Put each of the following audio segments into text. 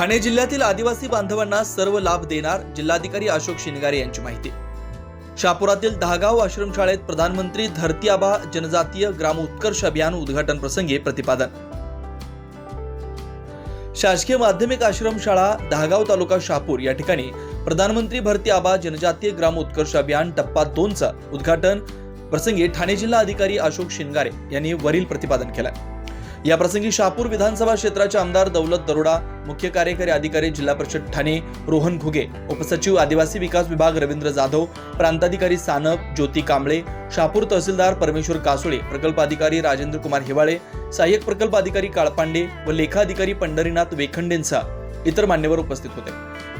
ठाणे जिल्ह्यातील आदिवासी बांधवांना सर्व लाभ देणार जिल्हाधिकारी अशोक शिनगारे यांची माहिती. शापुरातील दहागाव आश्रमशाळेत प्रधानमंत्री धरती आबा जनजातीय ग्राम उत्कर्ष अभियान उद्घाटन प्रसंगी प्रतिपादन. शासकीय माध्यमिक आश्रमशाळा दहागाव तालुका शापूर या ठिकाणी प्रधानमंत्री भरती आबा जनजातीय ग्राम उत्कर्ष अभियान टप्पा दोनचं उद्घाटन प्रसंगी ठाणे जिल्हा अधिकारी अशोक शिनगारे यांनी वरील प्रतिपादन केलं. याप्रसंगी शहापूर विधानसभा क्षेत्राचे आमदार दौलत दरोडा मुख्य कार्यकारी अधिकारी जिल्हा परिषद ठाणे रोहन घुगे उपसचिव आदिवासी विकास विभाग रवींद्र जाधव प्रांताधिकारी सानप ज्योती कांबळे शहापूर तहसीलदार परमेश्वर कासोळे प्रकल्प अधिकारी राजेंद्र कुमार हिवाळे सहाय्यक प्रकल्प अधिकारी काळपांडे व लेखाधिकारी पंढरीनाथ वेखंडेंचा इतर मान्यवर उपस्थित होते.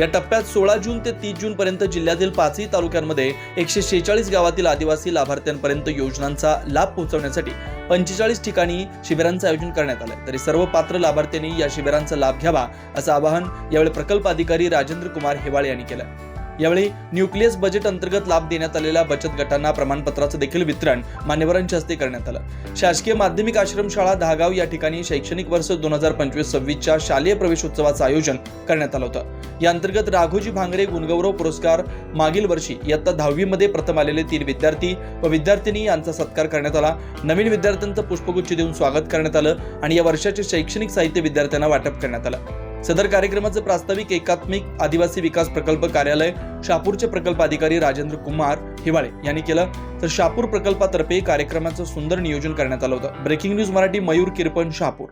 या टप्प्यात सोळा जून ते तीस जून पर्यंत जिल्ह्यातील पाचही तालुक्यांमध्ये एकशे शेहेचाळीस गावातील आदिवासी लाभार्थ्यांपर्यंत योजनांचा लाभ पोहोचवण्यासाठी पंचेचाळीस ठिकाणी शिबिरांचं आयोजन करण्यात आलं तरी सर्व पात्र लाभार्थ्यांनी या शिबिरांचा लाभ घ्यावा असं आवाहन यावेळी प्रकल्प अधिकारी राजेंद्र कुमार हेवाळे यांनी केलं यावेळी न्यूक्लियस बजेट अंतर्गत लाभ देण्यात आलेल्या बचत गटांना प्रमाणपत्राचं देखील वितरण मान्यवरांच्या हस्ते करण्यात आलं. शासकीय माध्यमिक आश्रमशाळा दहागाव या ठिकाणी शैक्षणिक वर्ष दोन हजार पंचवीस सव्वीसच्या शालेय प्रवेशोत्सवाचं आयोजन करण्यात आलं होतं. या अंतर्गत राघोजी भांगरे गुणगौरव पुरस्कार मागील वर्षी इयत्ता दहावीमध्ये प्रथम आलेले तीन विद्यार्थी व विद्यार्थिनी यांचा सत्कार करण्यात आला. नवीन विद्यार्थ्यांचं पुष्पगुच्छ देऊन स्वागत करण्यात आलं आणि या वर्षाचे शैक्षणिक साहित्य विद्यार्थ्यांना वाटप करण्यात आलं. सदर कार्यक्रमाचं प्रास्ताविक एकात्मिक आदिवासी विकास प्रकल्प कार्यालय शापूरचे प्रकल्प अधिकारी राजेंद्र कुमार हिवाळे यांनी केलं. तर शापूर प्रकल्पातर्फे कार्यक्रमाचं सुंदर नियोजन करण्यात आलं होतं. Breaking news Marathi Mayur Kirpan Shapur